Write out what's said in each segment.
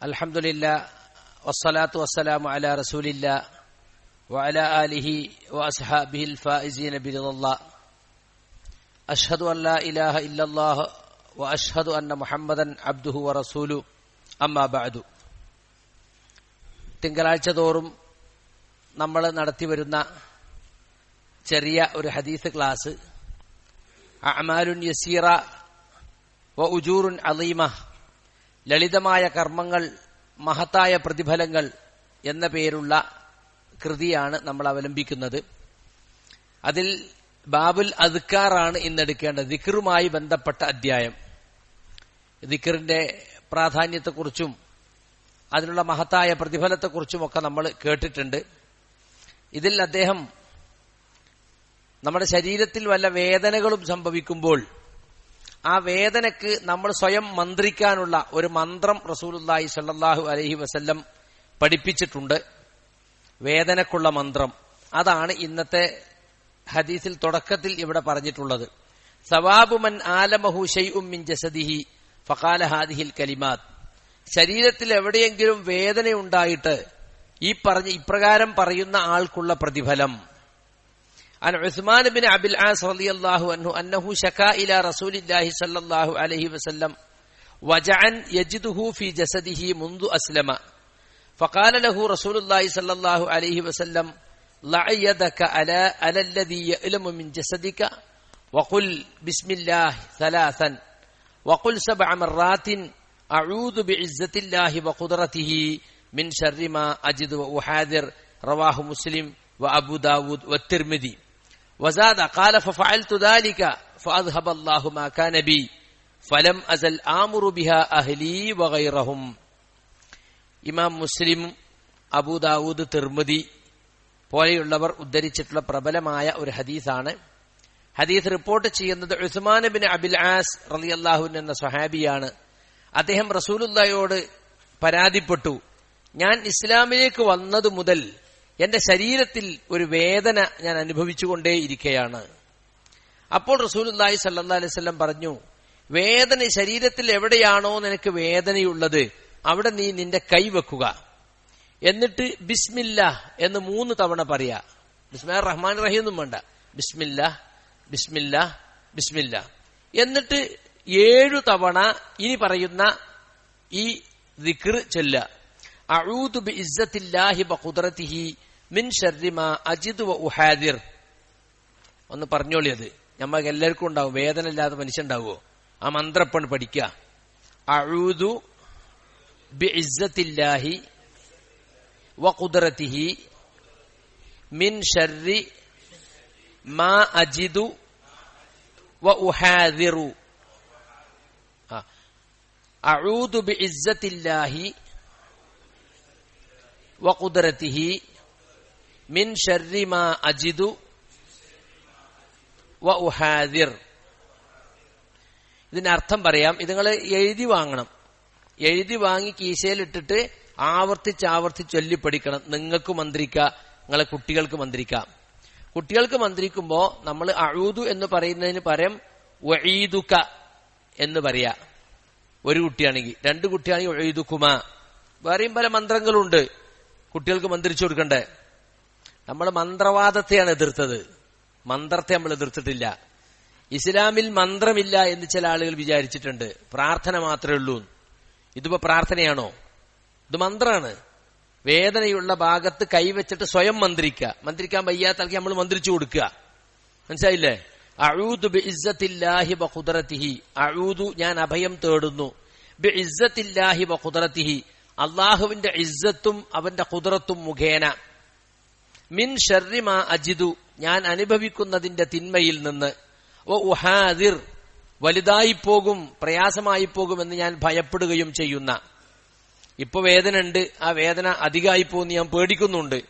الحمد لله والصلاة والسلام على رسول الله وعلى آله وأصحابه الفائزين برضا الله أشهد أن لا إله إلا الله وأشهد أن محمدا عبده ورسوله أما بعد തിങ്കളാഴ്ച തോറും നമ്മൾ നടത്തിവരുന്ന ചെറിയ ഒരു ഹദീസ് ക്ലാസ് അമാലുൻ യസീറ വ ഉജൂറുൻ അലീമ ലളിതമായ കർമ്മങ്ങൾ മഹത്തായ പ്രതിഫലങ്ങൾ എന്ന പേരുള്ള കൃതിയാണ് നമ്മൾ അവലംബിക്കുന്നത്. അതിൽ ബാബുൽ അദ്ക്കാറാണ് ഇന്നെടുക്കേണ്ടത് ദിക്കറുമായി ബന്ധപ്പെട്ട അധ്യായം. ദിക്കറിന്റെ പ്രാധാന്യത്തെക്കുറിച്ചും അതിനുള്ള മഹത്തായ പ്രതിഫലത്തെക്കുറിച്ചുമൊക്കെ നമ്മൾ കേട്ടിട്ടുണ്ട്. ഇതിൽ അദ്ദേഹം നമ്മുടെ ശരീരത്തിൽ വല്ല വേദനകളും സംഭവിക്കുമ്പോൾ ആ വേദനക്ക് നമ്മൾ സ്വയം മന്ത്രിക്കാനുള്ള ഒരു മന്ത്രം റസൂലുല്ലാഹി സല്ലാഹു അലഹി വസല്ലം പഠിപ്പിച്ചിട്ടുണ്ട്. വേദനക്കുള്ള മന്ത്രം. അതാണ് ഇന്നത്തെ ഹദീസിൽ തുടക്കത്തിൽ ഇവിടെ പറഞ്ഞിട്ടുള്ളത്. സവാബുമൻ ആലമഹു ഷൈഉം മിൻ ജസദിഹി ഫഖാല ഹാദിഹിൽ കലിമാത്. ശരീരത്തിൽ എവിടെയെങ്കിലും വേദനയുണ്ടായിട്ട് ഈ പറഞ്ഞ ഇപ്രകാരം പറയുന്ന ആൾക്കുള്ള പ്രതിഫലം. عن عثمان بن عبد العاص رضي الله عنه أنه شكا إلى رسول الله صلى الله عليه وسلم وجعا يجده في جسده منذ أسلم. فقال له رسول الله صلى الله عليه وسلم ضع يدك على على الذي يألم من جسدك وقل بسم الله ثلاثا وقل سبع مرات أعوذ بعزة الله وقدرته من شر ما أجد وأحاذر. رواه مسلم وأبو داود والترمذي. وزاد قال ففعلت ذلك فأذهب الله ما كان بي فلم أزل آمر بها أهلي وغيرهم ഇമാം മുസ്ലിം അബൂദാവൂദ് തിർമതി പോലെയുള്ളവർ ഉദ്ധരിച്ചിട്ടുള്ള പ്രബലമായ ഒരു ഹദീസാണ് ഹദീസ് റിപ്പോർട്ട് ചെയ്യുന്നത് ഉസ്മാൻ ബിൻ അബിൽ ആസ് റലിയല്ലാഹുൻ എന്ന സ്വഹാബിയാണ് അദ്ദേഹം റസൂലുല്ലായോട് പരാതിപ്പെട്ടു ഞാൻ ഇസ്ലാമിലേക്ക് വന്നതു മുതൽ എന്റെ ശരീരത്തിൽ ഒരു വേദന ഞാൻ അനുഭവിച്ചുകൊണ്ടേയിരിക്കുകയാണ് അപ്പോൾ റസൂലുല്ലാഹി സല്ലാ അലൈവല്ലം പറഞ്ഞു വേദന ശരീരത്തിൽ എവിടെയാണോ നിനക്ക് വേദനയുള്ളത് അവിടെ നീ നിന്റെ കൈ വെക്കുക. എന്നിട്ട് ബിസ്മില്ല എന്ന് മൂന്ന് തവണ പറയാ. ബിസ്മ റഹ്മാൻ റഹീം ഒന്നും വേണ്ട. ബിസ്മില്ല ബിസ്മില്ല ബിസ്മില്ല. എന്നിട്ട് ഏഴു തവണ ഇനി പറയുന്ന ഈ ദിക്ർ ചൊല്ല അഊദു ബി ഇസ്സത്തില്ലാഹി ബഖുദ്റതിഹി മിൻ ഷർരിമ അജിദ് ഉഹാദിർ. ഒന്ന് പറഞ്ഞോളി അത്. നമ്മൾക്ക് എല്ലാവർക്കും ഉണ്ടാവും. വേദന ഇല്ലാത്ത മനുഷ്യണ്ടാവുമോ ആ മന്ത്രപ്പണ് പഠിക്ക. അഴുതു ബി ഇസ്സത്തില്ലാഹി വ കുദറത്തിഹി മിൻ ഷർരി മാ അജിദു വ ഉഹാദിറു. അഴുതു ബി ഇസ്സത്തില്ലാഹി വ കുദറത്തിഹി മിൻ ഷർരിമ അജിദു വ ഉഹാദിർ. ഇതിന്റെ അർത്ഥം പറയാം ഇത് നിങ്ങൾ എഴുതി വാങ്ങണം. എഴുതി വാങ്ങി കീശയിലിട്ടിട്ട് ആവർത്തിച്ചാവർത്തി ചൊല്ലി പഠിക്കണം നിങ്ങൾക്ക് മന്ത്രിക്കാം നിങ്ങളെ കുട്ടികൾക്ക് മന്ത്രിക്കാം. കുട്ടികൾക്ക് മന്ത്രിക്കുമ്പോൾ നമ്മൾ അഴുതു എന്ന് പറയുന്നതിന് പരം ഒഴീതുക എന്ന് പറയാ. ഒരു കുട്ടിയാണെങ്കിൽ രണ്ട് കുട്ടിയാണെങ്കിൽ വഴീതുക്കുമ വേറെയും പല മന്ത്രങ്ങളുണ്ട്. കുട്ടികൾക്ക് മന്ത്രിച്ചു കൊടുക്കണ്ടേ? നമ്മൾ മന്ത്രവാദത്തെയാണ് എതിർത്തത്. മന്ത്രത്തെ നമ്മൾ എതിർത്തിട്ടില്ല. ഇസ്ലാമിൽ മന്ത്രമില്ല എന്ന് ചില ആളുകൾ വിചാരിച്ചിട്ടുണ്ട്. പ്രാർത്ഥന മാത്രമേ ഉള്ളൂ. ഇതിപ്പോ പ്രാർത്ഥനയാണോ? ഇത് മന്ത്രമാണ് വേദനയുള്ള ഭാഗത്ത് കൈവച്ചിട്ട് സ്വയം മന്ത്രിക്കുക. മന്ത്രിക്കാൻ വയ്യാത്ത ആൾക്ക് നമ്മൾ മന്ത്രിച്ചു കൊടുക്കുക. മനസ്സിലായില്ലേ? അഴൂതു ബി ഇസ്സത്തില്ലാഹി ബഖുദറത്തിഹി അഴൂദു ഞാൻ അഭയം തേടുന്നു. ബി ഇസ്സത്തില്ലാഹി ബഖുദറത്തിഹി അള്ളാഹുവിന്റെ ഇസ്സത്തും അവന്റെ കുതിരത്തും മുഖേന. മിൻ ഷർറിമ അജിദു ഞാൻ അനുഭവിക്കുന്നതിന്റെ തിന്മയിൽ നിന്ന്. ഓ ഉഹാദിർ വലുതായി പോകും പ്രയാസമായി പോകുമെന്ന് ഞാൻ ഭയപ്പെടുകയും ചെയ്യുന്ന. ഇപ്പൊ വേദന ഉണ്ട് ആ വേദന അധികമായി പോകുന്ന ഞാൻ പേടിക്കുന്നുണ്ട്.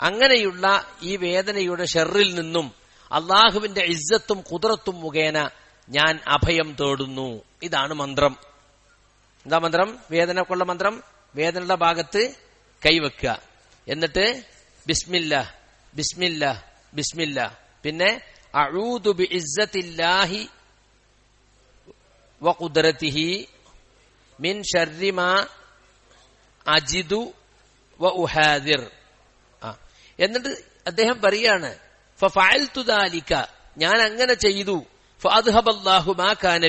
അങ്ങനെയുള്ള ഈ വേദനയുടെ ഷെറിൽ നിന്നും അള്ളാഹുവിന്റെ ഇജ്ജത്തും കുതിരത്തും മുഖേന ഞാൻ അഭയം തേടുന്നു. ഇതാണ് മന്ത്രം. എന്താ മന്ത്രം? വേദനക്കുള്ള മന്ത്രം? വേദനയുടെ ഭാഗത്ത് കൈവെക്കുക. എന്നിട്ട് ബിസ്മില്ല ബിസ്മില്ല ബിസ്മില്ല. പിന്നെ മിൻ അജിദു വ ഉഹാദിർ. എന്നിട്ട് അദ്ദേഹം പറയാണ് ഞാൻ അങ്ങനെ ചെയ്തു. ഫഅദ്ഹബല്ലാഹു മാ കാന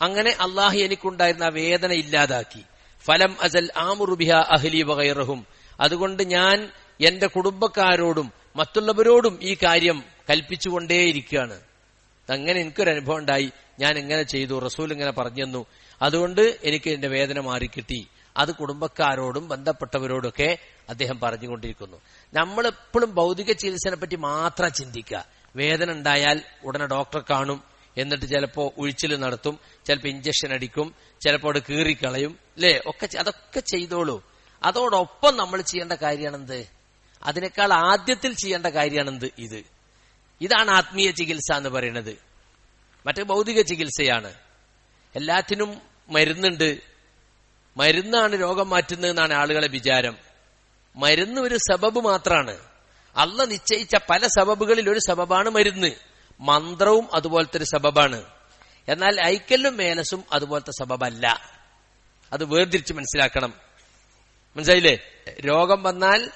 അങ്ങനെ അള്ളാഹു എനിക്കുണ്ടായിരുന്ന ആ വേദന ഇല്ലാതാക്കി. ഫലം അസൽ ആമുറുബിഹ അഹ്ലി വഗൈറഹും അതുകൊണ്ട് ഞാൻ എന്റെ കുടുംബക്കാരോടും മറ്റുള്ളവരോടും ഈ കാര്യം കൽപ്പിച്ചുകൊണ്ടേയിരിക്കുകയാണ്. അങ്ങനെ എനിക്കൊരു അനുഭവം ഉണ്ടായി. ഞാൻ ഇങ്ങനെ ചെയ്തു റസൂൽ ഇങ്ങനെ പറഞ്ഞു തന്നു അതുകൊണ്ട് എനിക്ക് എന്റെ വേദന മാറിക്കിട്ടി. അത് കുടുംബക്കാരോടും ബന്ധപ്പെട്ടവരോടൊക്കെ അദ്ദേഹം പറഞ്ഞുകൊണ്ടിരിക്കുന്നു. നമ്മൾ എപ്പോഴും ഭൗതിക ചികിത്സനെ പറ്റി മാത്രം ചിന്തിക്കുക. വേദന ഉണ്ടായാൽ ഉടനെ ഡോക്ടറെ കാണും. എന്നിട്ട് ചിലപ്പോ ഉഴിച്ചിൽ നടത്തും. ചിലപ്പോ ഇഞ്ചക്ഷൻ അടിക്കും. ചിലപ്പോ അവിടെ കീറിക്കളയും. അല്ലേ ഒക്കെ അതൊക്കെ ചെയ്തോളൂ. അതോടൊപ്പം നമ്മൾ ചെയ്യേണ്ട കാര്യമാണെന്ത്? അതിനേക്കാൾ ആദ്യത്തിൽ ചെയ്യേണ്ട കാര്യമാണെന്ത്? ഇത്. ഇതാണ് ആത്മീയ ചികിത്സ എന്ന് പറയുന്നത്. മറ്റേ ഭൗതിക ചികിത്സയാണ്. എല്ലാത്തിനും മരുന്നുണ്ട്. മരുന്നാണ് രോഗം മാറ്റുന്നതെന്നാണ് ആളുകളെ വിചാരം. മരുന്ന് ഒരു സബബ് മാത്രമാണ് അല്ല നിശ്ചയിച്ച പല സബബുകളിൽ ഒരു സബബാണ് മരുന്ന്. മന്ത്രവും അതുപോലത്തെ ഒരു സബബാണ്. എന്നാൽ ഐക്കല്ലും മേനസും അതുപോലത്തെ സബബല്ല. അത് വേർതിരിച്ച് മനസ്സിലാക്കണം. മനസ്സിലായില്ലേ? രോഗം വന്നാൽ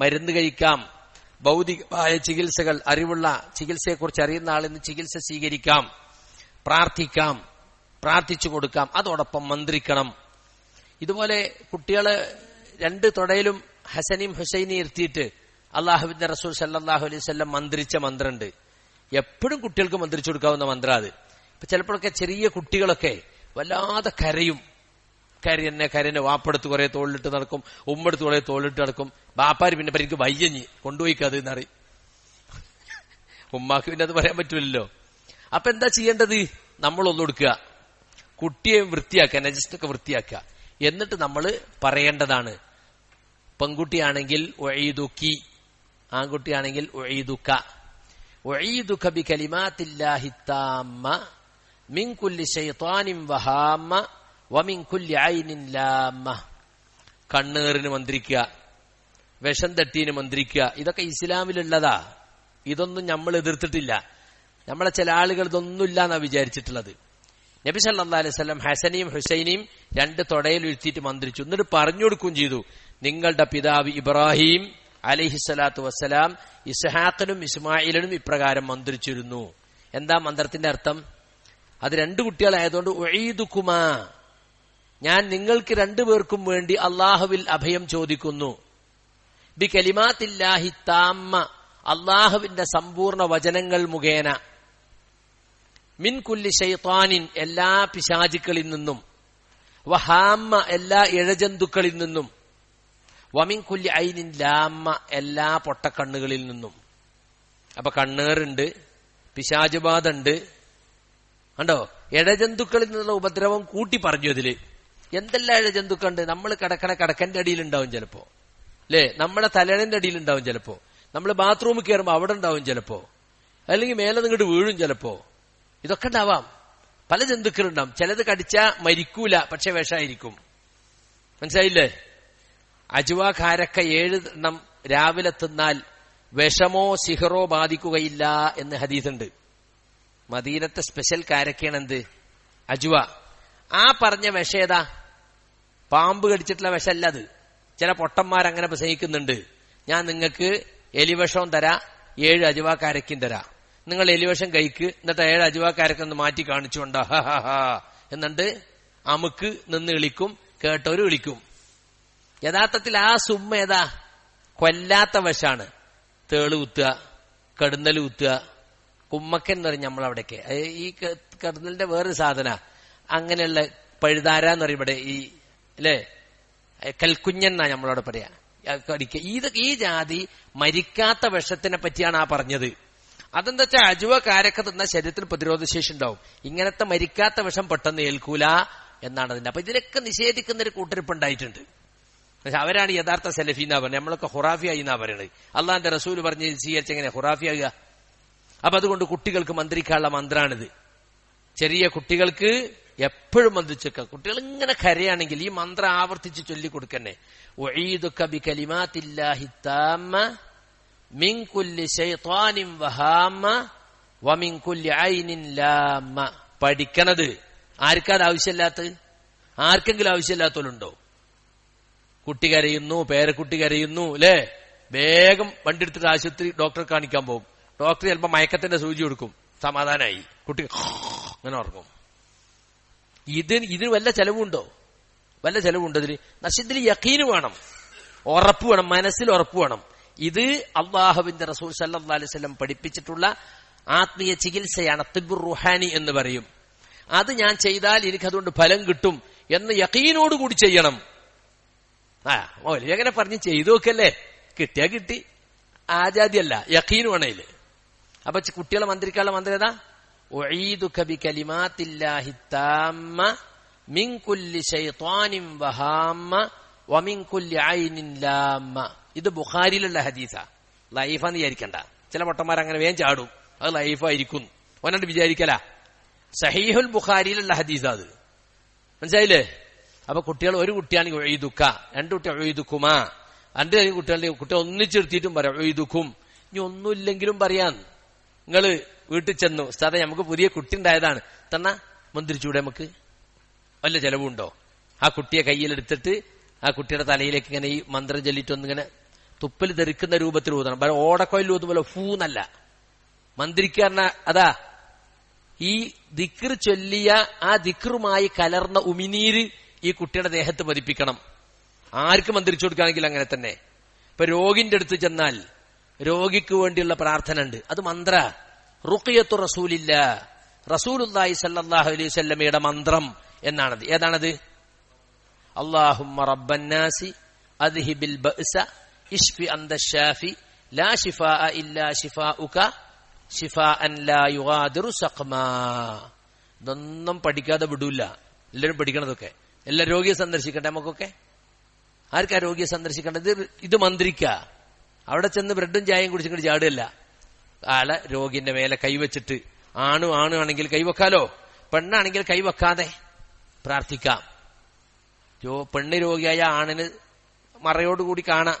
മരുന്ന് കഴിക്കാം. ഭൗതികമായ ചികിത്സകൾ അറിവുള്ള ചികിത്സയെക്കുറിച്ച് അറിയുന്ന ആളിന്ന് ചികിത്സ സ്വീകരിക്കാം. പ്രാർത്ഥിക്കാം. പ്രാർത്ഥിച്ചു കൊടുക്കാം. അതോടൊപ്പം മന്ത്രിക്കണം. ഇതുപോലെ കുട്ടികൾ രണ്ട് തുടയിലും ഹസനിയും ഹുസൈനി ഇരുത്തിയിട്ട് അള്ളാഹുബിന്റെ റസൂൽ സല്ലാഹു അലൈഹി സ്വല്ലം മന്ത്രിച്ച മന്ത്രമുണ്ട്. എപ്പോഴും കുട്ടികൾക്ക് മന്ത്രിച്ചു കൊടുക്കാവുന്ന മന്ത്രം അത്. ഇപ്പൊ ചിലപ്പോഴൊക്കെ ചെറിയ കുട്ടികളൊക്കെ വല്ലാതെ കരയും. കരയെന്നെ കരനെ വാപ്പെടുത്ത് കുറെ തോളിലിട്ട് നടക്കും ഉമ്മെടുത്ത് കുറെ തോളിലിട്ട് നടക്കും. ബാപ്പാര് പിന്നെ എനിക്ക് വയ്യഞ്ഞ് കൊണ്ടുപോയിക്കത് എന്നറി ഉമ്മാക്ക് പിന്നെ അത് പറയാൻ പറ്റില്ലല്ലോ അപ്പൊ എന്താ ചെയ്യേണ്ടത്? നമ്മൾ ഒന്ന് കൊടുക്കുക. കുട്ടിയെ വൃത്തിയാക്കുക നജസ്റ്റൊക്കെ വൃത്തിയാക്കുക. എന്നിട്ട് നമ്മൾ പറയേണ്ടതാണ്. പെൺകുട്ടിയാണെങ്കിൽ ഒഴീതുക്കി ആൺകുട്ടിയാണെങ്കിൽ ഒഴീതുക്ക ഒഴീതുക്ക ബി കലിമാത്തില്ലാഹി താമ്മ മിൻ കുല്ലി ശൈത്താനിൻ വഹാമ്മ വമിൻ കുല്ലി ഐനിൻ ലാമ കണ്ണേറിന് മന്ത്രിക്കുക വിഷം തട്ടീന് മന്ത്രിക്കുക. ഇതൊക്കെ ഇസ്ലാമിലുള്ളതാ. ഇതൊന്നും നമ്മൾ എതിർത്തിട്ടില്ല. നമ്മളെ ചില ആളുകൾ ഇതൊന്നുമില്ല എന്നാ വിചാരിച്ചിട്ടുള്ളത്. നബി സല്ലാ അലൈഹി സ്വലം ഹസനെയും ഹുസൈനെയും രണ്ട് തൊടയിൽ ഉഴുത്തിയിട്ട് മന്ത്രിച്ചു. എന്നിട്ട് പറഞ്ഞു കൊടുക്കുകയും ചെയ്തു. നിങ്ങളുടെ പിതാവ് ഇബ്രാഹിം അലഹിസ്വലാത്തു വസ്സലാം ഇസ്ഹാഖിനും ഇസ്മായിലിനും ഇപ്രകാരം മന്ത്രിച്ചിരുന്നു. എന്താ മന്ത്രത്തിന്റെ അർത്ഥം? അത് രണ്ടു കുട്ടികളായതുകൊണ്ട് ഒഴീതുക്കുമാ ഞാൻ നിങ്ങൾക്ക് രണ്ടുപേർക്കും വേണ്ടി അള്ളാഹുവിൽ അഭയം ചോദിക്കുന്നു. ബി കലിമാത്തില്ലാഹി താമ്മ അള്ളാഹുവിന്റെ സമ്പൂർണ വചനങ്ങൾ മുഖേന. മിൻ കുല്ലി ഷെയ്ത്താനിൻ എല്ലാ പിശാചുക്കളിൽ നിന്നും. വഹാമ്മ എല്ലാ ഇഴജന്തുക്കളിൽ നിന്നും. വമിൻ കുല്ലി ഐനിൻ ലാമ്മ എല്ലാ പൊട്ടക്കണ്ണുകളിൽ നിന്നും. അപ്പൊ കണ്ണേറുണ്ട് പിശാചുബാധ ഉണ്ട്. കണ്ടോ? ഇഴജന്തുക്കളിൽ നിന്നുള്ള ഉപദ്രവം കൂട്ടി പറഞ്ഞു അതിൽ എന്തെല്ലാം ഇഴജന്തുക്കളുണ്ട് നമ്മൾ കിടക്കണ കിടക്കന്റെ അടിയിൽ ഉണ്ടാവും ചിലപ്പോ. അല്ലേ നമ്മുടെ തലണിന്റെ അടിയിൽ ഉണ്ടാവും ചിലപ്പോ. നമ്മൾ ബാത്റൂമിൽ കയറുമ്പോൾ അവിടെ ഉണ്ടാവും ചിലപ്പോ. അല്ലെങ്കിൽ മേലെ നിങ്ങോട്ട് വീഴും ചിലപ്പോ. ഇതൊക്കെ ഉണ്ടാവാം. പല ജന്തുക്കളുണ്ടാവും. ചിലത് കടിച്ചാ മരിക്കൂല പക്ഷെ വിഷമായിരിക്കും മനസ്സിലായില്ലേ? അജുവ കാരക്ക ഏഴ് എണ്ണം രാവിലെ തിന്നാൽ വിഷമോ സിഹറോ ബാധിക്കുകയില്ല എന്ന് ഹദീസുണ്ട്. മദീനത്തെ സ്പെഷ്യൽ കാരക്കയാണ് എന്ത്? അജുവ. ആ പറഞ്ഞ വിഷേതാ പാമ്പ് കടിച്ചിട്ടുള്ള വിഷമല്ല അത്. ചില പൊട്ടന്മാരങ്ങനെ പ്രസംഗിക്കുന്നുണ്ട്. ഞാൻ നിങ്ങൾക്ക് എലിവിഷവും തരാ ഏഴ് അജുവാക്കാരക്കും തരാ. നിങ്ങൾ എലിവിഷം കഴിക്ക് എന്നിട്ട് ഏഴ് അജുവാക്കാരക്കൊന്ന് മാറ്റി കാണിച്ചുകൊണ്ട്. എന്നിട്ട് അമുക്ക് നിന്ന് വിളിക്കും കേട്ടവര് വിളിക്കും. യഥാർത്ഥത്തിൽ ആ സുമ്മ ഏതാ? കൊല്ലാത്ത വശാണ് തേൾ കുത്തുക കടുന്നൽ കുത്തുക കുമ്മക്കൻ എന്ന് പറയും നമ്മളവിടേക്ക്. ഈ കടുന്നലിന്റെ വേറൊരു സാധന. അങ്ങനെയുള്ള പഴുതാര എന്ന് പറയും ഇവിടെ ഈ അല്ലേ? കൽക്കുഞ്ഞൻ എന്നാ നമ്മളോട് പറയാ. ഇത് ഈ ജാതി മരിക്കാത്ത വിഷത്തിനെ പറ്റിയാണ് ആ പറഞ്ഞത്. അതെന്താ വെച്ചാൽ അജുവ കാരക്ക തിന്ന ശരീരത്തിന് പ്രതിരോധശേഷി ഉണ്ടാവും. ഇങ്ങനത്തെ മരിക്കാത്ത വിഷം പെട്ടെന്ന് ഏൽക്കൂല എന്നാണ് അതിന്റെ. അപ്പൊ ഇതിനൊക്കെ നിഷേധിക്കുന്ന ഒരു കൂട്ടരിപ്പ് ഉണ്ടായിട്ടുണ്ട്. അവരാണ് യഥാർത്ഥ സെലഫി എന്നാ പറയുന്നത്. നമ്മളൊക്കെ ഹുറാഫിയായി എന്നാ പറയുന്നത് അള്ളാന്റെ റസൂൽ പറഞ്ഞ് സ്വീകരിച്ച എങ്ങനെ ഹുറാഫിയാകുക അപ്പൊ അതുകൊണ്ട് കുട്ടികൾക്ക് മന്ത്രിക്കാനുള്ള മന്ത്രാണിത്. ചെറിയ കുട്ടികൾക്ക് എപ്പോഴും മന്ത്രിച്ചേക്ക കുട്ടികൾ ഇങ്ങനെ കരയാണെങ്കിൽ ഈ മന്ത്രം ആവർത്തിച്ച് ചൊല്ലിക്കൊടുക്കന്നെ ഒഴീദുക്ക ബി ഐനിൻ ലാമ. പഠിക്കണത്. ആർക്കാത് ആവശ്യമില്ലാത്തത്? ആർക്കെങ്കിലും ആവശ്യമില്ലാത്തവരുണ്ടോ? കുട്ടി കരയുന്നു പേരക്കുട്ടി കരയുന്നു അല്ലേ വേഗം വണ്ടി എടുത്തിട്ട് ആശുപത്രി ഡോക്ടറെ കാണിക്കാൻ പോകും. ഡോക്ടർ ചിലപ്പോൾ മയക്കത്തിന്റെ സൂചി കൊടുക്കും. സമാധാനമായി കുട്ടി അങ്ങനെ ഉറങ്ങും. ഇതിന് ഇതിന് വല്ല ചെലവുണ്ടോ? വല്ല ചെലവുണ്ടോ ഇതിൽ നശിത്തിൽ യക്കീന് വേണം. ഉറപ്പ് വേണം മനസ്സിൽ ഉറപ്പ് വേണം. ഇത് അള്ളാഹുവിന്റെ റസൂൽ സല്ലാ അലൈവല്ലം പഠിപ്പിച്ചിട്ടുള്ള ആത്മീയ ചികിത്സയാണ് തിബുർ റുഹാനി എന്ന് പറയും. അത് ഞാൻ ചെയ്താൽ എനിക്കതുകൊണ്ട് ഫലം കിട്ടും എന്ന് യക്കീനോടുകൂടി ചെയ്യണം. ആ മൗലി അങ്ങനെ പറഞ്ഞ് ചെയ്തു നോക്കല്ലേ കിട്ടിയാ കിട്ടി. ആജാദ്യല്ല യക്കീനു വേണേൽ. അപ്പൊ കുട്ടികളെ മന്ത്രിക്കാനുള്ള മന്ത്രി ഏതാ? മിൻ കുല്ലി ശൈത്വാനിം വഹാമ്മ വമിൻ കുല്ലി ഇത് ബുഖാരിയിലുള്ള ഹദീസാ. ലൈഫാന്ന് വിചാരിക്കണ്ട. ചില പൊട്ടന്മാർ അങ്ങനെ വേഗം ചാടും. അത് ലൈഫായിരിക്കും. ഓനോട് വിചാരിക്കല. സഹീഹുൽ ബുഖാരിയിലുള്ള ഹദീസാ അത്. മനസ്സിലായില്ലേ? അപ്പൊ കുട്ടികൾ ഒരു കുട്ടിയാണെങ്കിൽ ഒഴുതുക്ക രണ്ടു കുട്ടി ഒഴുതുക്കുമാ രണ്ട് കുട്ടികളുടെ കുട്ടികൾ ഒന്നിച്ചിരുത്തിയിട്ടും പറയാം ഒഴുതുക്കും ഇനി ഒന്നുമില്ലെങ്കിലും പറയാൻ നിങ്ങൾ വീട്ടിൽ ചെന്നു. ഉസ്താദെ നമുക്ക് പുതിയ കുട്ടി ഉണ്ടായതാണ് തന്ന മന്ത്രിച്ചൂടെ നമുക്ക്. വല്ല ചെലവുണ്ടോ? ആ കുട്ടിയെ കയ്യിലെടുത്തിട്ട് ആ കുട്ടിയുടെ തലയിലേക്ക് ഇങ്ങനെ ഈ മന്ത്രം ചൊല്ലിട്ടൊന്നിങ്ങനെ തുപ്പൽ തെറിക്കുന്ന രൂപത്തിൽ ഊതണം. പക്ഷെ ഓടക്കൊയിൽ പോലെ ഫൂന്നല്ല മന്ത്രിക്കാരന അതാ ഈ ദിക്ർ ചൊല്ലിയ ആ ദിക്റുമായി കലർന്ന ഉമിനീര് ഈ കുട്ടിയുടെ ദേഹത്ത് പതിപ്പിക്കണം. ആർക്ക് മന്ത്രിച്ചു കൊടുക്കുകയാണെങ്കിൽ അങ്ങനെ തന്നെ. ഇപ്പൊ രോഗിന്റെ അടുത്ത് ചെന്നാൽ രോഗിക്ക് വേണ്ടിയുള്ള പ്രാർത്ഥന ഉണ്ട് അത് മന്ത്ര. റുഖിയത്തു റസൂലില്ല. റസൂലുല്ലാഹി സല്ലല്ലാഹു അലൈഹി വസല്ലമയുടെ മന്ത്രം എന്നാണത്. ഏതാണത്? അള്ളാഹുമ്മ റബ്ബന്നാസി അദ്ഹിബിൽ ബഅസ ഇഷ്ഫി അന്ത ഷാഫി ലാ ഷിഫാ ഇല്ലാ ഷിഫാഉക ഷിഫാഅൻ ലാ യുഗാദിറു സഖ്മാ. ഇതൊന്നും പഠിക്കാതെ വിടൂല. എല്ലാരും പഠിക്കണതൊക്കെ. എല്ലാ രോഗിയെ സന്ദർശിക്കട്ടെ നമുക്കൊക്കെ? ആർക്കാ രോഗിയെ സന്ദർശിക്കേണ്ടത്? ഇത് മന്ത്രിക്ക. അവിടെ ചെന്ന് ബ്രെഡും ചായയും കുടിച്ചിട്ട് ചാടുകയല്ല. ആളെ രോഗിന്റെ മേലെ കൈവച്ചിട്ട് ആണു ആണു ആണെങ്കിൽ കൈവെക്കാലോ പെണ്ണാണെങ്കിൽ കൈവെക്കാതെ പ്രാർത്ഥിക്കാം. പെണ്ണ് രോഗിയായ ആണിന് മറയോടുകൂടി കാണാം.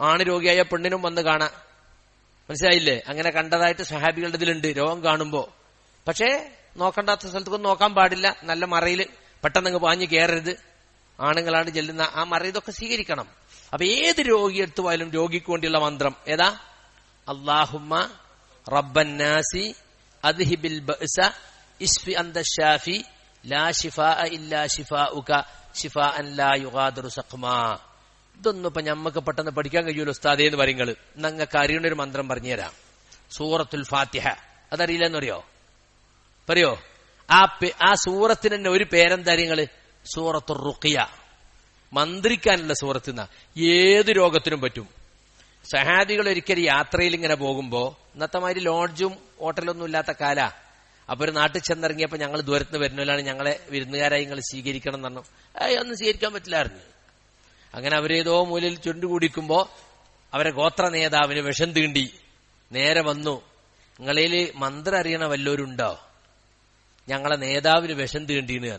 ആണ് രോഗിയായ പെണ്ണിനും വന്ന് കാണാം. മനസ്സിലായില്ലേ? അങ്ങനെ കണ്ടതായിട്ട് സഹാബികളുടെ ഇതിലുണ്ട് രോഗം കാണുമ്പോ. പക്ഷേ നോക്കണ്ടാത്ത സ്ഥലത്തൊന്നും നോക്കാൻ പാടില്ല. നല്ല മറയിൽ പെട്ടെന്ന് പാഞ്ഞു കയറരുത് ആണുങ്ങളാണ് ചെല്ലുന്ന ആ മറ ഇതൊക്കെ സ്വീകരിക്കണം. അപ്പൊ ഏത് രോഗി എടുത്തു പോയാലും രോഗിക്ക് വേണ്ടിയുള്ള മന്ത്രം ഏതാ? അള്ളാഹുമ്മ റബ്ബന്നാസി അദ്ഹിബിൽ ബഅസ ഇസ്ഫി ലാ ഷിഫാഉക ലാ യുഗാദിറു ഇതൊന്നും ഇപ്പൊ ഞമ്മക്ക് പെട്ടെന്ന് പഠിക്കാൻ കഴിയൂല ഉസ്താദേ എന്ന് പറയുന്നത് നിങ്ങൾക്ക് അറിയുന്ന ഒരു മന്ത്രം പറഞ്ഞുതരാം സൂറത്തുൽ ഫാത്തിഹ. അതറിയില്ലെന്നറിയോ? പറയോ? ആ ആ സൂറത്തിന് തന്നെ ഒരു പേരെന്താ നിങ്ങൾ? സൂറത്തു റുഖിയ. മന്ത്രിക്കാനുള്ള സൂറത്ത് നിന്ന ഏത് രോഗത്തിനും പറ്റും. സഹാബികൾ ഒരിക്കൽ യാത്രയിൽ ഇങ്ങനെ പോകുമ്പോ ഇന്നത്തെ മാതിരി ലോഡ്ജും ഹോട്ടലൊന്നും ഇല്ലാത്ത കാല. അപ്പൊ ഒരു നാട്ടിൽ ചെന്നിറങ്ങിയപ്പോ ഞങ്ങൾ ദൂരത്ത് വരുന്നവരാണ് ഞങ്ങളെ വിരുന്നുകാരായി നിങ്ങൾ സ്വീകരിക്കണം എന്ന് പറഞ്ഞു. ഒന്നും സ്വീകരിക്കാൻ പറ്റില്ലായിരുന്നു. അങ്ങനെ അവരേതോ മൂലയിൽ ചുരുണ്ടുകൂടിക്കുമ്പോ അവരെ ഗോത്ര നേതാവിന് വിഷം തീണ്ടി. നേരെ വന്നു. നിങ്ങളേൽ മന്ത്രം അറിയണ വല്ലവരുണ്ടോ ഞങ്ങളെ നേതാവിന് വിഷം തീണ്ടീന്ന്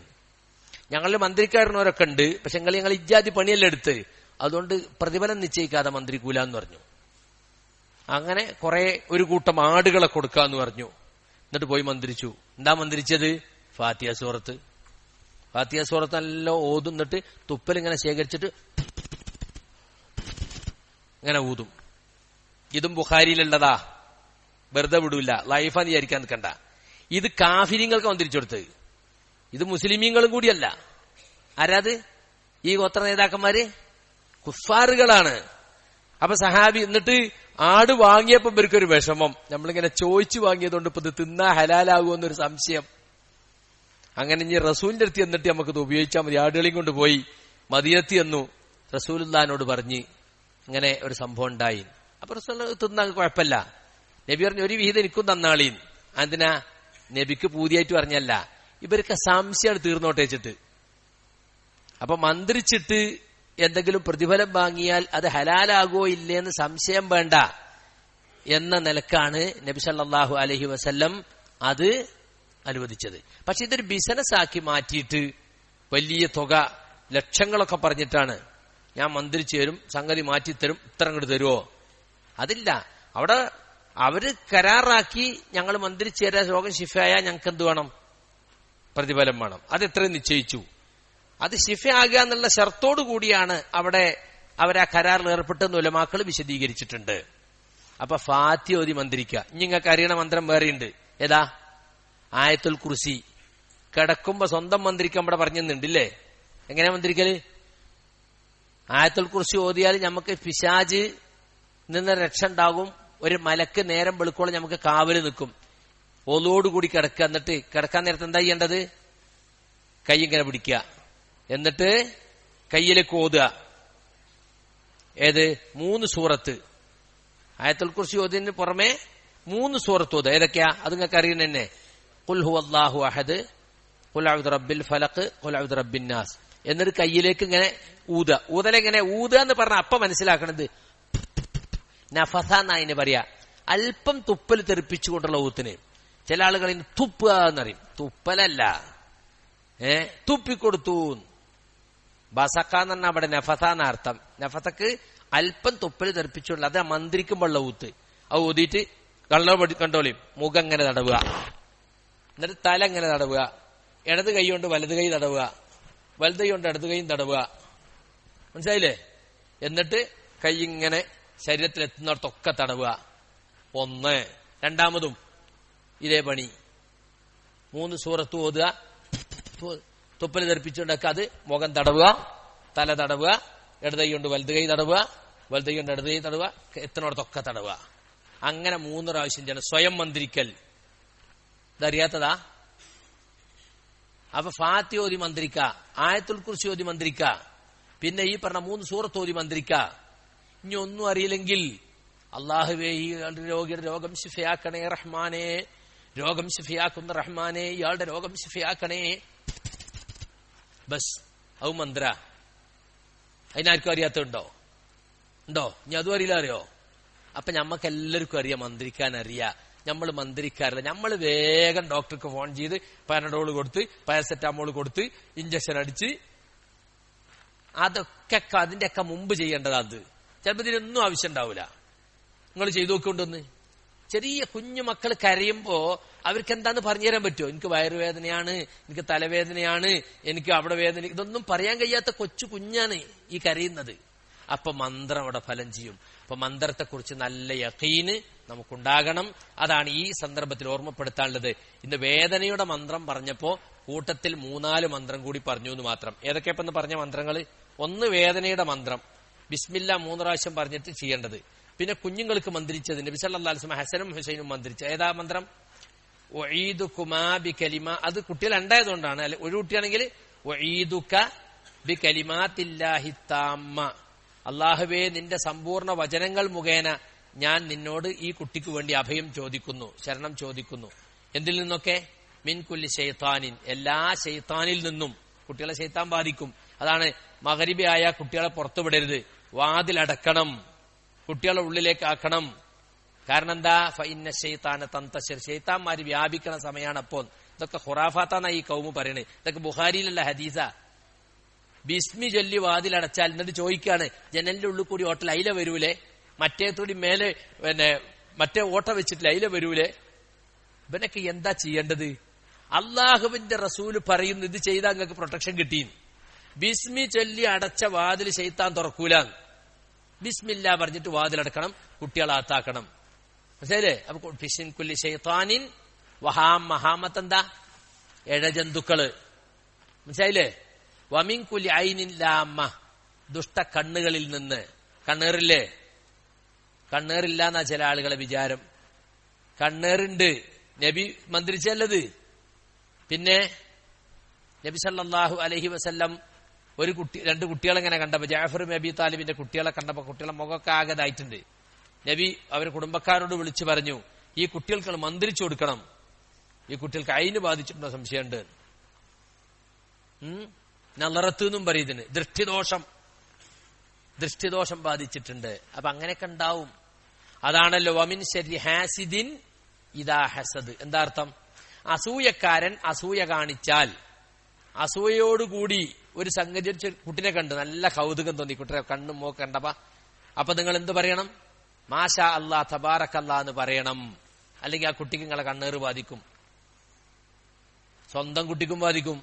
ഞങ്ങളിൽ മന്ത്രിക്കാരനോരൊക്കെ ഉണ്ട്. പക്ഷെ നിങ്ങൾ ഞങ്ങൾ ഇജ്ജാതി പണിയല്ല എടുത്ത്? അതുകൊണ്ട് പ്രതിഫലം നിശ്ചയിക്കാതെ മന്ത്രിക്കൂല എന്ന് പറഞ്ഞു. അങ്ങനെ കുറെ ഒരു കൂട്ടം ആടുകളെ കൊടുക്കാന്ന് പറഞ്ഞു. എന്നിട്ട് പോയി മന്ത്രിച്ചു. എന്താ മന്ത്രിച്ചത്? ഫാത്തിയ സൂറത്ത്. ഫാത്തിയ സൂറത്ത് നല്ല ഓതുന്നിട്ട് തുപ്പൽ ഇങ്ങനെ ശേഖരിച്ചിട്ട് ഇങ്ങനെ ഊതും. ഇതും ബുഖാരിയിലുള്ളതാ. വെറുതെ വിടൂല. ലൈഫാന്ന് വിചാരിക്കാൻ നിൽക്കണ്ട. ഇത് കാഫിര്യങ്ങൾക്ക് മന്ത്രിച്ചെടുത്ത് ഇത് മുസ്ലിമീങ്ങളും കൂടിയല്ല. ആരാത്? ഈ ഗോത്ര നേതാക്കന്മാര്? കുഫാറുകളാണ്. അപ്പൊ സഹാബി എന്നിട്ട് ആട് വാങ്ങിയപ്പോ ഇവർക്കൊരു വിഷമം. നമ്മളിങ്ങനെ ചോദിച്ചു വാങ്ങിയതുകൊണ്ട് ഇപ്പൊ ഇത് തിന്നാ ഹലാലാകുമെന്നൊരു സംശയം. അങ്ങനെ ഇനി റസൂലിന്റെ അടുത്ത് എന്നിട്ട് നമുക്കിത് ഉപയോഗിച്ചാൽ മതി. ആടുകളെയും കൊണ്ട് പോയി മതിയെത്തി എന്നു റസൂലുല്ലാനോട് പറഞ്ഞ് അങ്ങനെ ഒരു സംഭവം ഉണ്ടായി. അപ്പൊ റസൂൽ തിന്നാൻ കുഴപ്പമില്ല. നബി പറഞ്ഞു ഒരു വിഹിതം എനിക്കും തന്നാളീൻ. അതിനാ നബിക്ക് പൂതിയായിട്ട് പറഞ്ഞല്ല. ഇവർക്ക് സംശയമാണ് തീർന്നോട്ടേച്ചിട്ട് അപ്പൊ മന്ത്രിച്ചിട്ട് എന്തെങ്കിലും പ്രതിഫലം വാങ്ങിയാൽ അത് ഹലാലാകോ ഇല്ലേന്ന് സംശയം വേണ്ട എന്ന നിലക്കാണ് നബി സല്ലല്ലാഹു അലൈഹി വസല്ലം അത് അനുവദിച്ചത്. പക്ഷെ ഇതൊരു ബിസിനസ് ആക്കി മാറ്റിയിട്ട് വലിയ തുക ലക്ഷങ്ങളൊക്കെ പറഞ്ഞിട്ടാണ് ഞാൻ മന്ത്രിച്ചു ചേരും സംഗതി മാറ്റിത്തരും ഇത്ര അങ്ങോട്ട് തരുമോ അതില്ല. അവിടെ അവർ കരാറാക്കി ഞങ്ങൾ മന്ത്രിച്ചു തരാൻ രോഗം ശിഫയായ ഞങ്ങൾക്ക് എന്ത് വേണം? പ്രതിഫലം വേണം. അത് എത്ര നിശ്ചയിച്ചു. അത് ശിഫയാകുക എന്നുള്ള ഷർത്തോടു കൂടിയാണ് അവിടെ അവരാ കരാറിൽ ഏർപ്പെട്ടെന്ന് ഉലമാക്കൾ വിശദീകരിച്ചിട്ടുണ്ട്. അപ്പൊ ഫാത്തി ഓതി മന്ത്രിക്കുക. ഇനി നിങ്ങൾക്ക് അറിയണ മന്ത്രം വേറെയുണ്ട്. ഏതാ? ആയത്തുൽ കുർസി. കിടക്കുമ്പോ സ്വന്തം മന്ത്രിക്കാൻ ഇവിടെ പറഞ്ഞില്ലേ എങ്ങനെയാ മന്ത്രിക്കൽ? ആയത്തുൽ കുർസി ഓതിയാൽ നമുക്ക് പിശാജ് നിന്ന് രക്ഷ ഉണ്ടാകും ഒരു മലക്ക് നേരം വെളുക്കോളം നമുക്ക് കാവൽ നിൽക്കും. ഒലോടുകൂടി കിടക്കുക. എന്നിട്ട് കിടക്കാൻ നേരത്തെ എന്താ ചെയ്യേണ്ടത്? കൈ ഇങ്ങനെ പിടിക്കുക. എന്നിട്ട് കയ്യിൽ കോതുക ഏത്? മൂന്ന് സൂറത്ത്. ആയത്തുൽ കുറിച്ച് ഓതിന് പുറമെ മൂന്ന് സൂറത്ത് ഓതുക. ഏതൊക്കെയാ? അത് നിങ്ങൾക്ക് അറിയുന്ന തന്നെ. കുൽഹു അള്ളാഹു അഹദ് കുലഅുദ് റബ്ബിൽ ഫലക്ക് കുലഅുദ് റബ്ബിൻ നാസ്. എന്നിട്ട് കയ്യിലേക്ക് ഇങ്ങനെ ഊത ഊതലെങ്ങനെ ഊത എന്ന് പറഞ്ഞ അപ്പ മനസ്സിലാക്കണത്. നഫസ എന്നാ അതിന് പറയാ. അല്പം തുപ്പൽ തെറിപ്പിച്ചുകൊണ്ടുള്ള ഊത്തിന്. ചില ആളുകൾ തുപ്പ തുപ്പുക എന്നറിയും. തുപ്പലല്ല. ഏ? തുപ്പിക്കൊടുത്തു ബസക്ക എന്ന് പറഞ്ഞാൽ അവിടെ നഫസ എന്ന അർത്ഥം. നഫസക്ക് അല്പം തുപ്പൽ തെറിപ്പിച്ചുള്ള അത് മന്ത്രിക്കുമ്പോഴുള്ള ഊത്ത്. അത് ഊതിയിട്ട് കള്ള കണ്ടോളിയും. മുഖം ഇങ്ങനെ തടവുക. എന്നിട്ട് തല ഇങ്ങനെ തടവുക. ഇടത് കൈ കൊണ്ട് വലത് കൈ തടവുക. വലത് കൈ കൊണ്ട് ഇടത് കൈയും തടവുക. മനസ്സിലായില്ലേ? എന്നിട്ട് കൈ ഇങ്ങനെ ശരീരത്തിൽ എത്തുന്നിടത്തൊക്കെ തടവുക. ഒന്ന്. രണ്ടാമതും ഇതേ പണി. മൂന്ന് സൂറത്ത് ഓതുക. തുപ്പൽ ധരിപ്പിച്ചുകൊണ്ടൊക്കെ അത് മുഖം തടവുക തല തടവുക ഇടതൈ കൊണ്ട് വലുത് കൈ തടവുക വലുതൈ കൊണ്ട് ഇടത് തടവുക എത്തണോടത്തൊക്കെ തടവുക. അങ്ങനെ മൂന്ന് പ്രാവശ്യം ചെയ്യണം. സ്വയം മന്ത്രിക്കൽ. ഇതറിയാത്തതാ? അപ്പൊ ഫാത്തി ഓതി മന്ത്രിക്ക ആയത്തുൽ കുറിച്ച് ഓതി മന്ത്രിക്ക പിന്നെ ഈ പറഞ്ഞ മൂന്ന് സൂറത്ത് ഓതി മന്ത്രിക്ക. ഇനി ഒന്നും അറിയില്ലെങ്കിൽ അള്ളാഹുവേ ഈ രോഗിയുടെ രോഗം ശിഫയാക്കണേ റഹ്മാനെ. രോഗം ശിഫയാക്കുന്ന റഹ്മാനെ ഇയാളുടെ രോഗം ശിഫയാക്കണേ. ബസ്. അത് മന്ത്ര അതിനാർക്കും അറിയാത്തുണ്ടോ ഉണ്ടോ? ഇനി അതും അറിയില്ല അറിയോ അപ്പൊ ഞമ്മക്ക് എല്ലാവർക്കും അറിയാം മന്ത്രിക്കാൻ അറിയാം. നമ്മൾ മന്ത്രിക്കാറില്ല നമ്മൾ വേഗം ഡോക്ടർക്ക് ഫോൺ ചെയ്ത് പാരഡോൾ കൊടുത്ത് പാരസെറ്റാമോൾ കൊടുത്ത് ഇഞ്ചക്ഷൻ അടിച്ച്. അതൊക്കെ അതിന്റെയൊക്കെ മുമ്പ് ചെയ്യേണ്ടതാ അത്. ചിലപ്പോൾ ഇതിനൊന്നും ആവശ്യം ഉണ്ടാവില്ല നിങ്ങൾ ചെയ്തു നോക്കൊണ്ടൊന്ന് ചെറിയ കുഞ്ഞു മക്കൾ കരയുമ്പോ അവർക്ക് എന്താന്ന് പറഞ്ഞു തരാൻ പറ്റുമോ? എനിക്ക് വയറുവേദനയാണ് എനിക്ക് തലവേദനയാണ് എനിക്ക് അവിടെ വേദന ഇതൊന്നും പറയാൻ കഴിയാത്ത കൊച്ചു കുഞ്ഞാണ് ഈ കരയുന്നത്. അപ്പൊ മന്ത്രം അവിടെ ഫലം ചെയ്യും. അപ്പൊ മന്ത്രത്തെക്കുറിച്ച് നല്ല യക്കീന് നമുക്കുണ്ടാകണം. അതാണ് ഈ സന്ദർഭത്തിൽ ഓർമ്മപ്പെടുത്താനുള്ളത്. ഇന്ന് വേദനയുടെ മന്ത്രം പറഞ്ഞപ്പോ കൂട്ടത്തിൽ മൂന്നാൽ മന്ത്രം കൂടി പറഞ്ഞു എന്ന് മാത്രം. ഏതൊക്കെയപ്പെന്ന് പറഞ്ഞ മന്ത്രങ്ങൾ ഒന്ന് വേദനയുടെ മന്ത്രം. ബിസ്മില്ല മൂന്ന് പ്രാവശ്യം പറഞ്ഞിട്ട് ചെയ്യേണ്ടത്. പിന്നെ കുഞ്ഞുങ്ങൾക്ക് മന്ത്രിച്ചത് നബി അലൈഹി വസല്ലം ഹസനും ഹുസൈനും മന്ത്രിച്ച. ഏതാ മന്ത്രം? ഒഴീദു കുമാബി കലിമ അത് കുട്ടികൾ ഉണ്ടായതുകൊണ്ടാണ് അല്ലെ ഒരു കുട്ടിയാണെങ്കിൽ ഒഴീദുക ബി കലിമാത്തില്ലാഹി താമ്മ അള്ളാഹുവേ നിന്റെ സമ്പൂർണ വചനങ്ങൾ മുഖേന ഞാൻ നിന്നോട് ഈ കുട്ടിക്ക് വേണ്ടി അഭയം ചോദിക്കുന്നു ശരണം ചോദിക്കുന്നു. എന്തിൽ നിന്നൊക്കെ? മിൻകുല്ലി ഷെയ്ത്താനിൻ എല്ലാ ഷെയ്ത്താനിൽ നിന്നും കുട്ടികളെ ഷെയ്ത്താൻ ബാധിക്കും. അതാണ് മകരിബി ആയ കുട്ടികളെ പുറത്തുവിടരുത്. വാതിലടക്കണം. കുട്ടികളെ ഉള്ളിലേക്ക് ആക്കണം. കാരണം എന്താ ഫൈന ഷെയ്ത്താന തന്തശർ ഷെയ്ത്താൻമാർ വ്യാപിക്കണ സമയമാണ് അപ്പോൾ. ഇതൊക്കെ ഹുറാഫാത്താന്നാ ഈ കൗമ് പറയണേ. ഇതൊക്കെ ബുഹാരിയിലല്ല ഹദീസ. ബിസ്മി ചൊല്ലി വാതിലടച്ചാൽ എന്നിട്ട് ചോദിക്കാണ്. ജനലിന്റെ ഉള്ളിൽ കൂടി ഓട്ടൽ അയില വരൂലേ? കൂടി മേലെ പിന്നെ മറ്റേ ഓട്ട വെച്ചിട്ടില്ല അയില വരൂലേ? ഇവനൊക്കെ എന്താ ചെയ്യേണ്ടത്? അള്ളാഹുവിന്റെ റസൂൽ പറയുന്നു ഇത് ചെയ്താൽ നിങ്ങൾക്ക് പ്രൊട്ടക്ഷൻ കിട്ടി ബിസ്മി ചൊല്ലി അടച്ച വാതിൽ ചെയ്ത്താൻ തുറക്കൂല ബിസ്മില്ല പറഞ്ഞിട്ട് വാതിലടക്കണം കുട്ടികളെ ആത്താക്കണം. മനസ്സിലായില്ലേ? അപ്പൊ ഫിഷിൻ കുല്ലി ഷെയ്ത്താനിൻ വഹാം മഹാമത്ത് എന്താ എഴജന്തുക്കൾ. മനസ്സിലായില്ലേ? വമിൻ കുലി ഐനിൻ ലാമ്മ. ദുഷ്ട കണ്ണുകളിൽ നിന്ന്. കണ്ണേറില്ലേ? കണ്ണേറില്ല എന്നാ ചില ആളുകളെ വിചാരം. കണ്ണേറുണ്ട്. നബി മന്ത്രിച്ചല്ലത് പിന്നെ നബി സല്ലാഹു അലഹി വസല്ലം ഒരു കുട്ടി രണ്ട് കുട്ടികളെ ഇങ്ങനെ കണ്ടപ്പോ ജാഫർ നബി താലിബിന്റെ കുട്ടികളെ കണ്ടപ്പോ കുട്ടികളെ മുഖമൊക്കെ ആകതായിട്ടുണ്ട്. നബി അവർ കുടുംബക്കാരോട് വിളിച്ചു പറഞ്ഞു ഈ കുട്ടികൾക്ക് മന്ത്രിച്ചു കൊടുക്കണം. ഈ കുട്ടികൾക്ക് അയിന് ബാധിച്ചിട്ടുണ്ടോ സംശയമുണ്ട്? നലറത്ത് എന്നും പറയുന്നു ദൃഷ്ടിദോഷം. ദൃഷ്ടിദോഷം ബാധിച്ചിട്ടുണ്ട്. അപ്പൊ അങ്ങനെയൊക്കെ ഉണ്ടാവും. അതാണല്ലോ വമിൻ ശരി ഹാസിദിൻ ഇതാ ഹസദ്. എന്താർത്ഥം അസൂയക്കാരൻ അസൂയ കാണിച്ചാൽ അസൂയയോടുകൂടി ഒരു സംഗതി കുട്ടിനെ കണ്ടു നല്ല കൗതുകം തോന്നി. കുട്ടിനെ കണ്ണും മോക്കണ്ടപ്പ അപ്പൊ നിങ്ങൾ എന്ത് പറയണം? മാഷ അല്ലാ തബാറക്കല്ല എന്ന് പറയണം. അല്ലെങ്കിൽ ആ കുട്ടിക്ക് നിങ്ങളെ കണ്ണേറ് ബാധിക്കും. സ്വന്തം കുട്ടിക്കും ബാധിക്കും.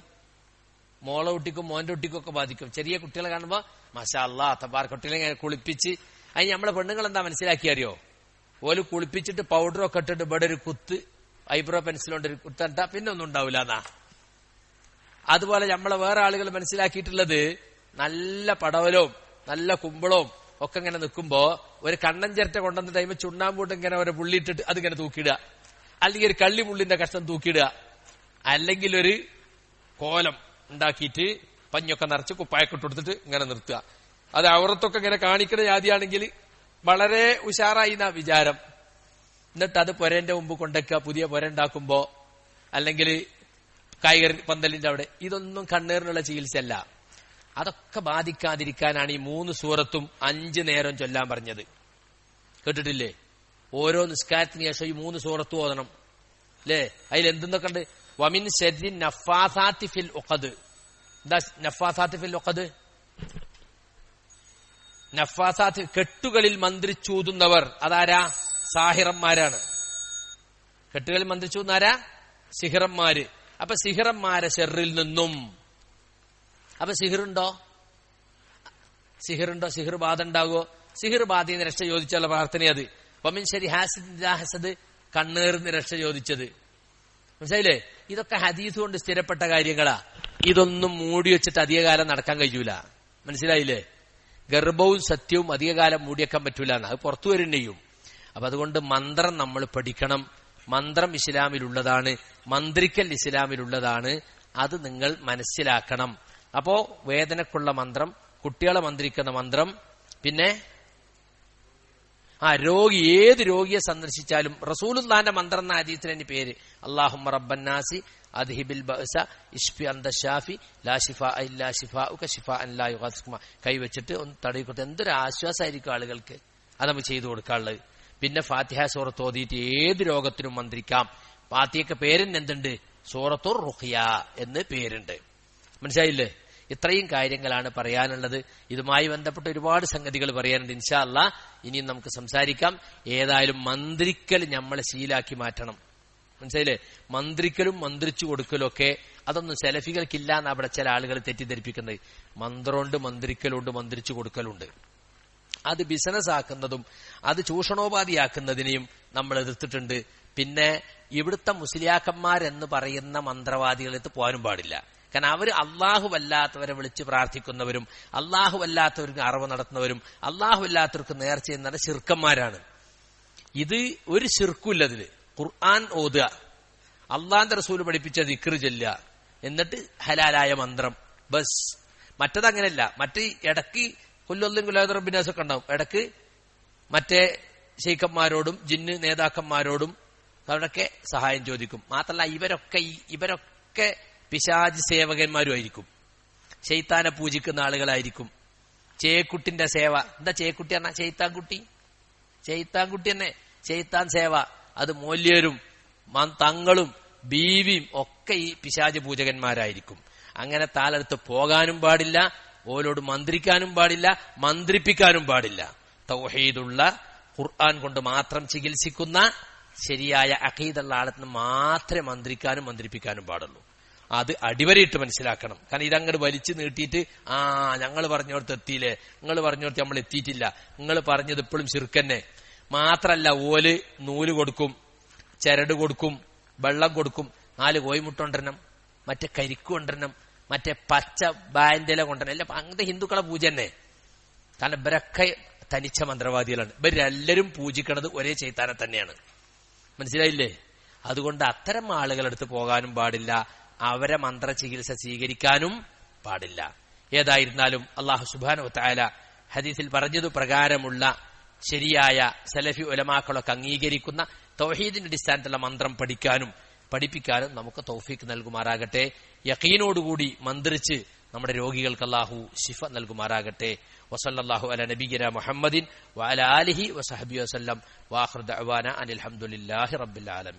മോളെ കുട്ടിക്കും മോന്റെ കുട്ടിക്കും ഒക്കെ ബാധിക്കും. ചെറിയ കുട്ടികളെ കാണുമ്പോ മാഷാ അല്ലാ തബാർ കുട്ടികളെ കുളിപ്പിച്ച് അതിന് നമ്മളെ പെണ്ണുങ്ങൾ എന്താ മനസ്സിലാക്കി അറിയോ? ഓൽ കുളിപ്പിച്ചിട്ട് പൗഡറൊക്കെ ഇട്ടിട്ട് ഇവിടെ ഒരു കുത്ത് ഐബ്രോ പെൻസിലുണ്ട് ഒരു കുത്തണ്ട പിന്നെ ഒന്നും ഉണ്ടാവില്ല എന്നാ. അതുപോലെ നമ്മളെ വേറെ ആളുകൾ മനസ്സിലാക്കിയിട്ടുള്ളത് നല്ല പടവലവും നല്ല കുമ്പളവും ഒക്കെ ഇങ്ങനെ നിൽക്കുമ്പോ ഒരു കണ്ണൻ ചിരട്ട കൊണ്ടുവന്ന ടൈം ചുണ്ണാമ്പൂട്ട് ഇങ്ങനെ ഒരു പുള്ളിയിട്ടിട്ട് അതിങ്ങനെ തൂക്കിയിടുക. അല്ലെങ്കിൽ ഒരു കള്ളി മുള്ളിന്റെ കഷ്ണം തൂക്കിയിടുക. അല്ലെങ്കിൽ ഒരു കോലം ഉണ്ടാക്കിയിട്ട് പഞ്ഞൊക്കെ നിറച്ച് കുപ്പായൊക്കെ ഇട്ട് കൊടുത്തിട്ട് ഇങ്ങനെ നിർത്തുക. അത് അവറത്തൊക്കെ ഇങ്ങനെ കാണിക്കുന്ന ജാതിയാണെങ്കിൽ വളരെ ഉഷാറായി എന്നാ വിചാരം. എന്നിട്ട് അത് പുരന്റെ മുമ്പ് കൊണ്ടുവയ്ക്കുക പുതിയ പൊര ഉണ്ടാക്കുമ്പോ. അല്ലെങ്കിൽ കായിക പന്തലിന്റെ അവിടെ. ഇതൊന്നും കണ്ണീറിനുള്ള ചികിത്സയല്ല. അതൊക്കെ ബാധിക്കാതിരിക്കാനാണ് ഈ മൂന്ന് സൂറത്തും അഞ്ചു നേരം ചൊല്ലാൻ പറഞ്ഞത്. കേട്ടിട്ടില്ലേ? ഓരോ നിസ്കാരത്തിന് ശേഷം ഈ മൂന്ന് സൂറത്ത് ഓതണം. അല്ലേ? അതിൽ എന്തെന്നൊക്കെ ഉണ്ട്? വമിൻ ഷെദിൻ നഫാസാത്തി ഫിൽ ഒക്കത് എന്താ നഫാസാത്തി ഫിൽ ഒക്കത് നഫാസാത്ത് കെട്ടുകളിൽ മന്ത്രിച്ചൂതുന്നവർ അതാരാ? സാഹിറന്മാരാണ്. കെട്ടുകളിൽ മന്ത്രിച്ചൂന്നാരാ സിഹിറന്മാര്. അപ്പൊ സിഹിറന്മാരെ ഷെറിൽ നിന്നും. അപ്പൊ സിഹിറുണ്ടോ? സിഹിറുണ്ടോ? സിഹിർ ബാധ ഉണ്ടാകുമോ സിഹിർ ബാധയിൽ രക്ഷ ചോദിച്ചുള്ള പ്രാർത്ഥന അത് ഒമിൻ ശരി ഹാസിദ് കണ്ണേറിന്ന് രക്ഷ ചോദിച്ചത്. മനസ്സിലായില്ലേ? ഇതൊക്കെ ഹദീസ് കൊണ്ട് സ്ഥിരപ്പെട്ട കാര്യങ്ങളാ. ഇതൊന്നും മൂടി വെച്ചിട്ട് അധികകാലം നടക്കാൻ കഴിയൂല. മനസ്സിലായില്ലേ? ഗർഭവും സത്യവും അധികകാലം മൂടിയേക്കാൻ പറ്റൂല അത് പുറത്തു വരുന്നേയും. അപ്പൊ അതുകൊണ്ട് മന്ത്രം നമ്മൾ പഠിക്കണം. മന്ത്രം ഇസ്ലാമിലുള്ളതാണ് മന്ത്രിക്കൽ ഇസ്ലാമിലുള്ളതാണ്. അത് നിങ്ങൾ മനസ്സിലാക്കണം. അപ്പോ വേദനക്കുള്ള മന്ത്രം കുട്ടികളെ മന്ത്രിക്കുന്ന മന്ത്രം പിന്നെ ആ രോഗി ഏത് രോഗിയെ സന്ദർശിച്ചാലും റസൂലുല്ലാന്റെ മന്ത്രം എന്ന ഹദീസിന് പേര് അള്ളാഹു റബ്ബന്നാസി അദ്ഹിബിൽ ബഅസ ഇഷ്ഫി ഷാഫി ലാ ഷിഫാ ഇല്ലാ ഷിഫാ അൻ ലാ കൈവച്ചിട്ട് ഒന്ന് തടയിക്കൊടുത്ത് കൊടുത്ത് എന്തൊരു ആശ്വാസമായിരിക്കും ആളുകൾക്ക്. അത് നമ്മൾ ചെയ്തു കൊടുക്കാനുള്ളത്. പിന്നെ ഫാത്തിഹ സൂറത്ത് ഓതിയിട്ട് ഏത് രോഗത്തിനും മന്ത്രിക്കാം. ഫാത്തിഹയ്ക്ക് പേരിന് എന്തുണ്ട് സൂറത്തുർ റുഹിയ എന്ന് പേരുണ്ട്. മനസ്സിലായില്ലേ? ഇത്രയും കാര്യങ്ങളാണ് പറയാനുള്ളത്. ഇതുമായി ബന്ധപ്പെട്ട ഒരുപാട് സംഗതികൾ പറയാനുണ്ട്. ഇൻഷാ അല്ല ഇനിയും നമുക്ക് സംസാരിക്കാം. ഏതായാലും മന്ത്രിക്കൽ നമ്മളെ ശീലാക്കി മാറ്റണം. മനസ്സിലായില്ലേ? മന്ത്രിക്കലും മന്ത്രിച്ചു കൊടുക്കലും ഒക്കെ അതൊന്നും സെലഫികൾക്കില്ല എന്ന് അവിടെ ചില ആളുകൾ തെറ്റിദ്ധരിപ്പിക്കുന്നത്. മന്ത്രമുണ്ട് മന്ത്രിക്കലുണ്ട് മന്ത്രിച്ചു കൊടുക്കലുണ്ട്. അത് ബിസിനസ് ആക്കുന്നതും അത് ചൂഷണോപാധിയാക്കുന്നതിനെയും നമ്മൾ എതിർത്തിട്ടുണ്ട്. പിന്നെ ഇവിടുത്തെ മുസ്ലിയാക്കന്മാരെന്ന് പറയുന്ന മന്ത്രവാദികളെടുത്ത് പോകാനും പാടില്ല. കാരണം അവർ അള്ളാഹുവല്ലാത്തവരെ വിളിച്ച് പ്രാർത്ഥിക്കുന്നവരും അള്ളാഹുവല്ലാത്തവർക്ക് അറിവ് നടത്തുന്നവരും അള്ളാഹുവല്ലാത്തവർക്ക് നേർച്ച ചെയ്യുന്ന ശിർക്കന്മാരാണ്. ഇത് ഒരു ശിർക്കുമില്ല അതിൽ ഖുർആൻ ഓതുക അള്ളാന്റെ റസൂൽ പഠിപ്പിച്ച ദിക്ർ ചെല്ലുക എന്നിട്ട് ഹലാലായ മന്ത്രം. ബസ്. മറ്റത് അങ്ങനെയല്ല മറ്റ് ഇടയ്ക്ക് കൊല്ലൊല്ലും കുലാദറബിനാസൊക്കെ ഉണ്ടാവും. ഇടയ്ക്ക് മറ്റേ ഷെയ്ഖന്മാരോടും ജിന്ന് നേതാക്കന്മാരോടും അവരൊക്കെ സഹായം ചോദിക്കും. മാത്രമല്ല ഇവരൊക്കെ ഇവരൊക്കെ പിശാജ് സേവകന്മാരും ആയിരിക്കും ശൈത്താനെ പൂജിക്കുന്ന ആളുകളായിരിക്കും. ചേക്കുട്ടിന്റെ സേവ. എന്താ ചേക്കുട്ടി എന്നാ ചെയ്ത്താൻകുട്ടി ചെയ്ത്താൻകുട്ടി തന്നെ. ചെയ്ത്താൻ സേവ. അത് മൂല്യരും തങ്ങളും ബീവിയും ഒക്കെ ഈ പിശാജ് പൂജകന്മാരായിരിക്കും. അങ്ങനെ താലെടുത്ത് പോകാനും പാടില്ല. ഓലോട് മന്ത്രിക്കാനും പാടില്ല മന്ത്രിപ്പിക്കാനും പാടില്ല. തൗഹീദുള്ള ഖുർആൻ കൊണ്ട് മാത്രം ചികിത്സിക്കുന്ന ശരിയായ അഖീദുള്ള ആളത്തിന് മാത്രമേ മന്ത്രിക്കാനും മന്ത്രിപ്പിക്കാനും പാടുള്ളൂ. അത് അടിവരയിട്ട് മനസ്സിലാക്കണം. കാരണം ഇതങ്ങോട്ട് വലിച്ചു നീട്ടിയിട്ട് ആ ഞങ്ങൾ പറഞ്ഞോടത്ത് എത്തിയില്ലേ? നിങ്ങൾ പറഞ്ഞോടത്ത് നമ്മൾ എത്തിയിട്ടില്ല. നിങ്ങൾ പറഞ്ഞത് ഇപ്പോഴും ചെറുക്കന്നെ മാത്രല്ല ഓൽ നൂൽ കൊടുക്കും ചരട് കൊടുക്കും വെള്ളം കൊടുക്കും നാല് കോയിമുട്ട കൊണ്ടുവരണം മറ്റേ കരിക്ക് കൊണ്ടുവരണം മറ്റേ പച്ച ബാൻഡില കൊണ്ടുവരണം അല്ല അങ്ങനത്തെ ഹിന്ദുക്കളെ പൂജ തന്നെ. കാരണം ഇവരൊക്കെ തനിച്ച മന്ത്രവാദികളാണ്. ഇവരെല്ലാവരും പൂജിക്കണത് ഒരേ ചൈത്താനെ തന്നെയാണ്. മനസ്സിലായില്ലേ? അതുകൊണ്ട് അത്തരം ആളുകളെടുത്ത് പോകാനും പാടില്ല. അവരെ മന്ത്ര ചികിത്സ സ്വീകരിക്കാനും പാടില്ല. ഏതായിരുന്നാലും അള്ളാഹു സുബാനു ഹദീസിൽ പറഞ്ഞതു പ്രകാരമുള്ള ശരിയായ സലഫി ഒലമാക്കളൊക്കെ അംഗീകരിക്കുന്ന തൗഹീദിന്റെ അടിസ്ഥാനത്തിലുള്ള മന്ത്രം പഠിക്കാനും പഠിപ്പിക്കാനും നമുക്ക് തൗഫീക്ക് നൽകുമാറാകട്ടെ. യക്കീനോടുകൂടി മന്ത്രിച്ച് നമ്മുടെ രോഗികൾക്ക് അല്ലാഹു ശിഫ നൽകുമാറാകട്ടെ. വസല്ലാഹു അല നബീന മുഹമ്മദിൻ വഅല ആലിഹി വസഹബി വസല്ലം. വാഹൃദ് അനിൽ അലഹമുല്ലാഹി റബ്ബിൽ ആലമീൻ.